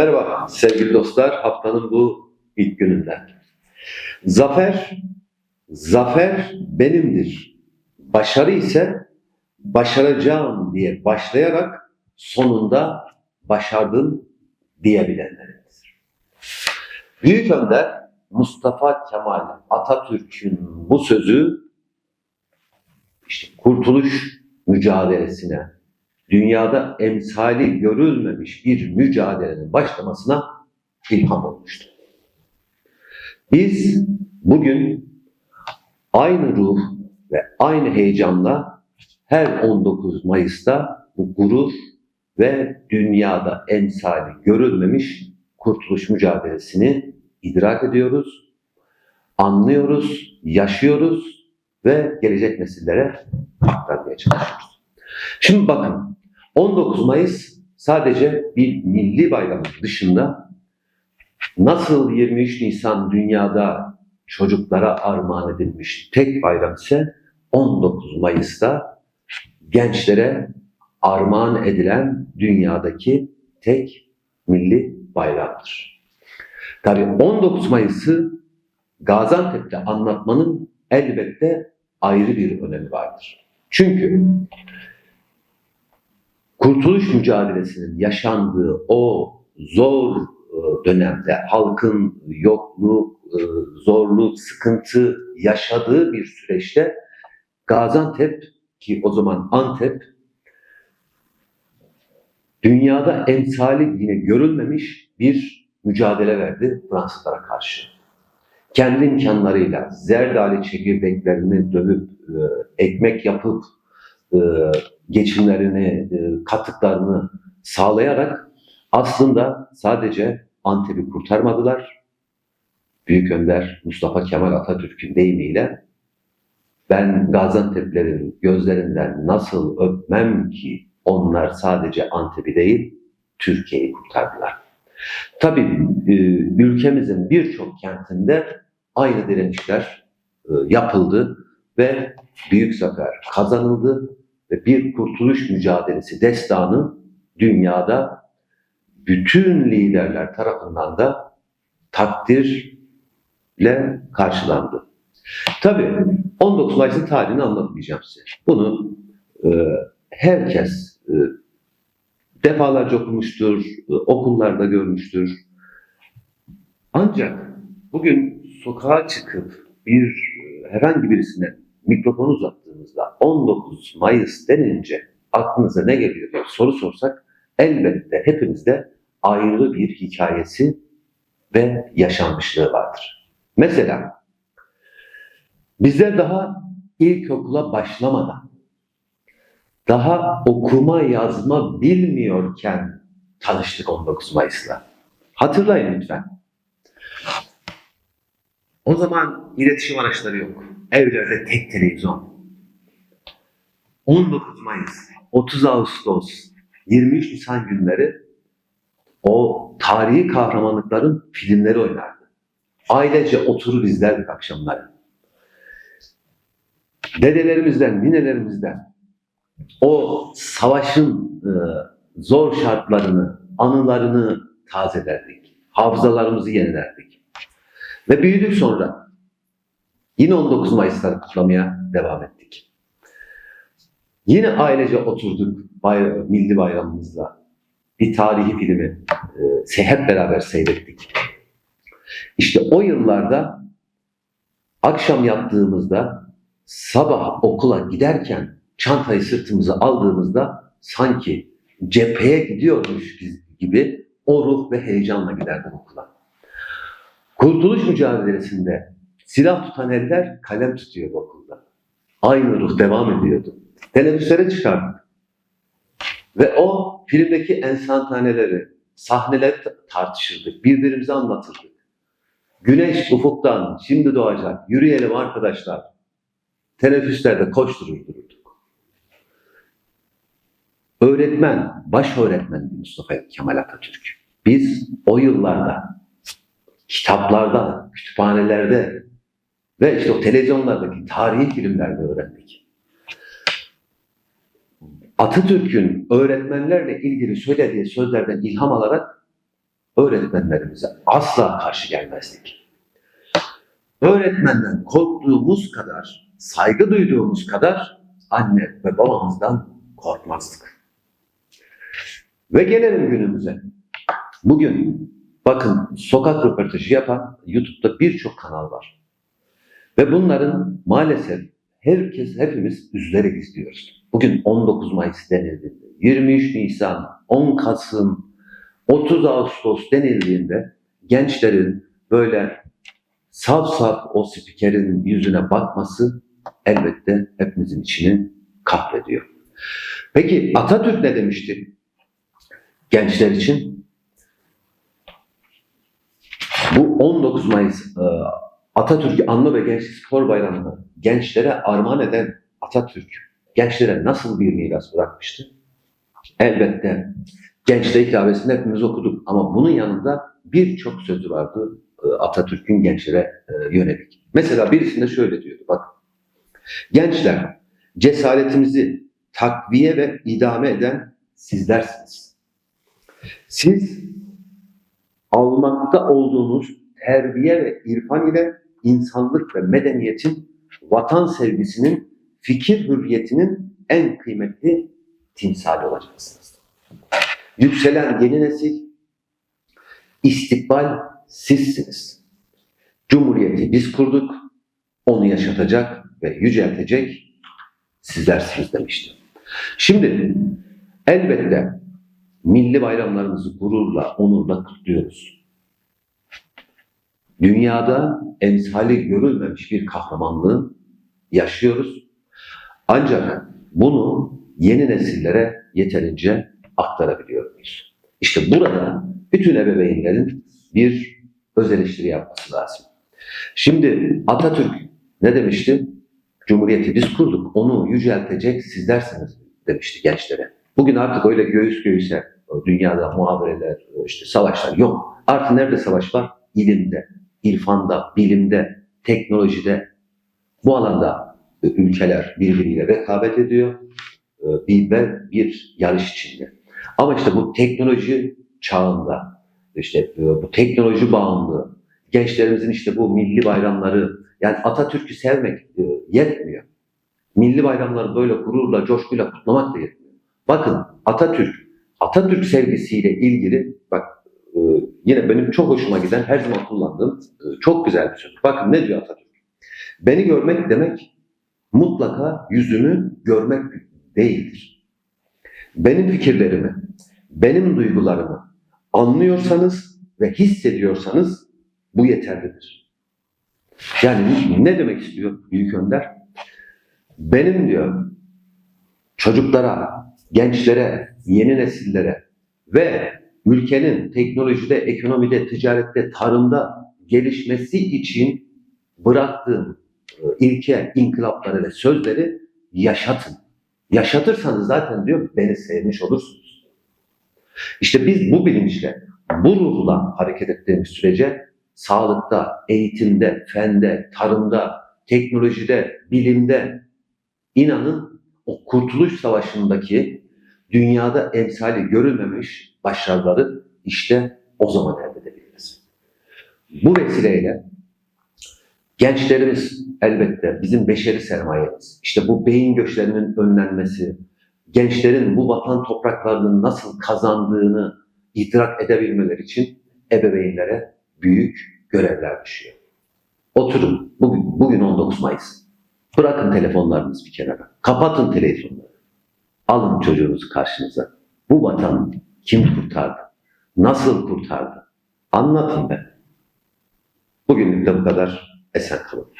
Merhaba sevgili dostlar. Haftanın bu ilk gününden. Zafer, zafer benimdir. Başarı ise başaracağım diye başlayarak sonunda başardım diyebilenlerindir. Büyük Önder Mustafa Kemal Atatürk'ün bu sözü işte kurtuluş mücadelesine, dünyada emsali görülmemiş bir mücadelenin başlamasına ilham olmuştu. Biz bugün aynı ruh ve aynı heyecanla her 19 Mayıs'ta bu gurur ve dünyada emsali görülmemiş kurtuluş mücadelesini idrak ediyoruz, anlıyoruz, yaşıyoruz ve gelecek nesillere aktarmaya çalışıyoruz. Şimdi bakın 19 Mayıs sadece bir milli bayram dışında nasıl 23 Nisan dünyada çocuklara armağan edilmiş tek bayram ise 19 Mayıs'ta gençlere armağan edilen dünyadaki tek milli bayramdır. Tabii 19 Mayıs'ı Gaziantep'te anlatmanın elbette ayrı bir önemi vardır. Çünkü kurtuluş mücadelesinin yaşandığı o zor e, dönemde halkın yokluk, e, zorluk, sıkıntı yaşadığı bir süreçte Gaziantep ki o zaman Antep dünyada emsali yine görülmemiş bir mücadele verdi Fransızlara karşı. Kendi imkanlarıyla zerdali çekirdeklerini dövüp, e, ekmek yapıp, geçimlerini, e, katıklarını sağlayarak aslında sadece Antep'i kurtarmadılar. Büyük Önder Mustafa Kemal Atatürk'ün deyimiyle ben Gaziantep'lerin gözlerinden nasıl öpmem ki onlar sadece Antep'i değil Türkiye'yi kurtardılar. Tabii e, ülkemizin birçok kentinde aynı direnişler e, yapıldı ve büyük zafer kazanıldı ve bir kurtuluş mücadelesi destanı dünyada bütün liderler tarafından da takdirle karşılandı. Tabii 19 Mayıs'ın tarihini anlatmayacağım size. Bunu e, herkes e, defalarca okumuştur, e, okullarda görmüştür. Ancak bugün sokağa çıkıp bir e, herhangi birisine mikrofon uzattığımızda 19 Mayıs denince aklınıza ne geliyor diye soru sorsak elbette hepimizde ayrı bir hikayesi ve yaşanmışlığı vardır. Mesela bizler daha ilkokula başlamadan daha okuma yazma bilmiyorken tanıştık 19 Mayıs'la. Hatırlayın lütfen. O zaman iletişim araçları yok. Evlerde tek televizyon. 19 Mayıs, 30 Ağustos, 23 Nisan günleri o tarihi kahramanlıkların filmleri oynardı. Ailece oturur izlerdik akşamları. Dedelerimizden, ninelerimizden o savaşın e, zor şartlarını, anılarını tazederdik. Hafızalarımızı yenilerdik. Ve büyüdük sonra. Yine 19 Mayıs'ta kutlamaya devam ettik. Yine ailece oturduk bay, milli bayramımızda. Bir tarihi filmi e, hep beraber seyrettik. İşte o yıllarda akşam yattığımızda sabah okula giderken çantayı sırtımıza aldığımızda sanki cepheye gidiyormuş gibi o ruh ve heyecanla giderdim okula. Kurtuluş mücadelesinde silah tutan eller kalem tutuyordu okulda. Aynı ruh devam ediyordu. Teneffüslere çıkardık. Ve o filmdeki enstantaneleri, sahneleri tartışırdık. Birbirimize anlatırdık. Güneş ufuktan şimdi doğacak. Yürüyelim arkadaşlar. Teneffüslerde koşturur dururduk. Öğretmen, baş öğretmen Mustafa Kemal Atatürk. Biz o yıllarda kitaplarda, kütüphanelerde ve işte o televizyonlardaki tarihi filmlerde öğrendik. Atatürk'ün öğretmenlerle ilgili söylediği sözlerden ilham alarak öğretmenlerimize asla karşı gelmezdik. Öğretmenden korktuğumuz kadar, saygı duyduğumuz kadar anne ve babamızdan korkmazdık. Ve gelelim günümüze. Bugün bakın sokak röportajı yapan YouTube'da birçok kanal var. Ve bunların maalesef herkes hepimiz üzülerek izliyoruz. Bugün 19 Mayıs denildiğinde, 23 Nisan, 10 Kasım, 30 Ağustos denildiğinde gençlerin böyle saf saf o spikerin yüzüne bakması elbette hepimizin içini kahrediyor. Peki Atatürk ne demişti gençler için? Bu 19 Mayıs e, Atatürk Anma ve Gençlik Spor Bayramı'nı gençlere armağan eden Atatürk gençlere nasıl bir miras bırakmıştı? Elbette gençliğe hitabesini hepimiz okuduk ama bunun yanında birçok sözü vardı e, Atatürk'ün gençlere e, yönelik. Mesela birisinde şöyle diyordu bak. Gençler cesaretimizi takviye ve idame eden sizlersiniz. Siz almakta olduğunuz terbiye ve irfan ile insanlık ve medeniyetin, vatan sevgisinin, fikir hürriyetinin en kıymetli timsali olacaksınız. Yükselen yeni nesil, istikbal sizsiniz. Cumhuriyeti biz kurduk, onu yaşatacak ve yüceltecek sizlersiniz demişti. Şimdi elbette milli bayramlarımızı gururla, onurla kutluyoruz. Dünyada emsali görülmemiş bir kahramanlığı yaşıyoruz. Ancak bunu yeni nesillere yeterince aktarabiliyor muyuz? İşte burada bütün ebeveynlerin bir öz eleştiri yapması lazım. Şimdi Atatürk ne demişti? Cumhuriyeti biz kurduk, onu yüceltecek sizlersiniz demişti gençlere. Bugün artık öyle göğüs göğüse dünyada muhabereler, işte savaşlar yok. Artık nerede savaş var? İlimde, irfanda, bilimde, teknolojide. Bu alanda ülkeler birbiriyle rekabet ediyor e, bir ve bir yarış içinde. Ama işte bu teknoloji çağında, işte e, bu teknoloji bağımlılığı, gençlerimizin işte bu milli bayramları, yani Atatürk'ü sevmek e, yetmiyor. Milli bayramları böyle gururla, coşkuyla kutlamak da yetmiyor. Bakın Atatürk, Atatürk sevgisiyle ilgili, bak yine benim çok hoşuma giden, her zaman kullandığım e, çok güzel bir söz. Bakın ne diyor Atatürk? Beni görmek demek mutlaka yüzümü görmek değildir. Benim fikirlerimi, benim duygularımı anlıyorsanız ve hissediyorsanız bu yeterlidir. Yani ne demek istiyor Büyük Önder? Benim diyor çocuklara, gençlere, yeni nesillere ve ülkenin teknolojide, ekonomide, ticarette, tarımda gelişmesi için bıraktığım e, ilke, inkılapları ve sözleri yaşatın. Yaşatırsanız zaten diyor beni sevmiş olursunuz. İşte biz bu bilinçle, bu ruhla hareket ettiğimiz sürece sağlıkta, eğitimde, fende, tarımda, teknolojide, bilimde inanın o Kurtuluş Savaşı'ndaki dünyada emsali görülmemiş başarıları işte o zaman elde edebiliriz. Bu vesileyle gençlerimiz elbette bizim beşeri sermayemiz. İşte bu beyin göçlerinin önlenmesi, gençlerin bu vatan topraklarının nasıl kazandığını idrak edebilmeleri için ebeveynlere büyük görevler düşüyor. Oturun, bugün, bugün 19 Mayıs. Bırakın telefonlarınızı bir kenara. Kapatın televizyonları. Alın çocuğunuzu karşınıza. Bu vatanı kim kurtardı? Nasıl kurtardı? Anlatın be. Bugünlük de bu kadar. Esen kalın.